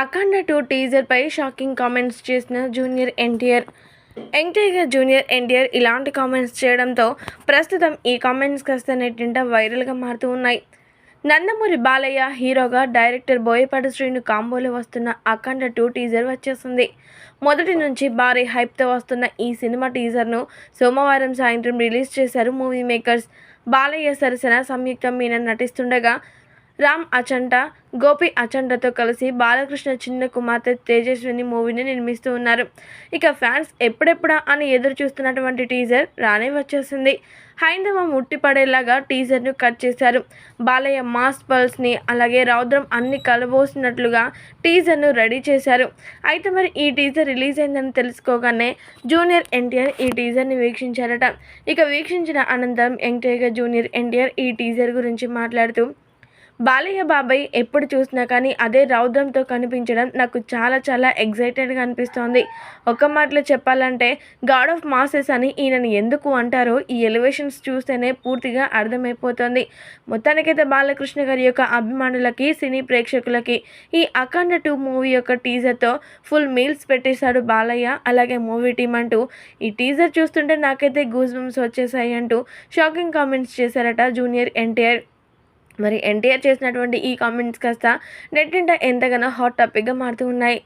అఖండ two టీజర్పై shocking comments చేసిన junior NTR. NTR junior NTR ఇలాంటి కామెంట్స్ చేయడంతో ప్రస్తుతం ఈ కామెంట్స్ కాస్త నెట్టింట వైరల్గా మారుతూ ఉన్నాయి. నందమూరి బాలయ్య హీరోగా డైరెక్టర్ బోయపాటి శ్రీను కాంబోలో వస్తున్న అఖండ టూ టీజర్ వచ్చేసింది. మొదటి నుంచి భారీ హైప్తో వస్తున్న ఈ సినిమా టీజర్ను సోమవారం సాయంత్రం రిలీజ్ చేశారు మూవీ మేకర్స్. బాలయ్య సరసన సంయుక్త మీనన్ నటిస్తుండగా రామ్ అచంట గోపి అచంటతో కలిసి బాలకృష్ణ చిన్న కుమార్తె తేజస్విని మూవీని నిర్మిస్తూ ఉన్నారు. ఇక ఫ్యాన్స్ ఎప్పుడెప్పుడా అని ఎదురు చూస్తున్నటువంటి టీజర్ రానే వచ్చేసింది. హైందవ ముట్టిపడేలాగా టీజర్ను కట్ చేశారు. బాలయ్య మాస్ పల్స్ని అలాగే రౌద్రం అన్ని కలబోసినట్లుగా టీజర్ను రెడీ చేశారు. అయితే మరి ఈ టీజర్ రిలీజ్ అయిందని తెలుసుకోగానే జూనియర్ ఎన్టీఆర్ ఈ టీజర్ని వీక్షించారట. ఇక వీక్షించిన అనంతరం ఎన్టీఆర్ జూనియర్ ఎన్టీఆర్ ఈ టీజర్ గురించి మాట్లాడుతూ బాలయ్య బాబాయ్ ఎప్పుడు చూసినా కానీ అదే రౌద్రంతో కనిపించడం నాకు చాలా చాలా ఎగ్జైటెడ్గా అనిపిస్తోంది. ఒక మాటలో చెప్పాలంటే గాడ్ ఆఫ్ మాసెస్ అని ఈయనని ఎందుకు అంటారో ఈ ఎలివేషన్స్ చూస్తేనే పూర్తిగా అర్థమైపోతుంది. మొత్తానికైతే బాలకృష్ణ గారి యొక్క అభిమానులకి సినీ ప్రేక్షకులకి ఈ అఖండ టూ మూవీ యొక్క టీజర్తో ఫుల్ మీల్స్ పెట్టేశాడు బాలయ్య. అలాగే మూవీ టీం అంటూ ఈ టీజర్ చూస్తుంటే నాకైతే గూజ్ బంప్స్ వచ్చేసాయి అంటూ షాకింగ్ కామెంట్స్ చేశారట జూనియర్ ఎన్టీఆర్ మరి ఎన్టీఆర్ చేసినటువంటి ఈ కామెంట్స్ కాస్త నెట్టింట ఎంతగానో హాట్ టాపిక్గా మారుతూ ఉన్నాయి.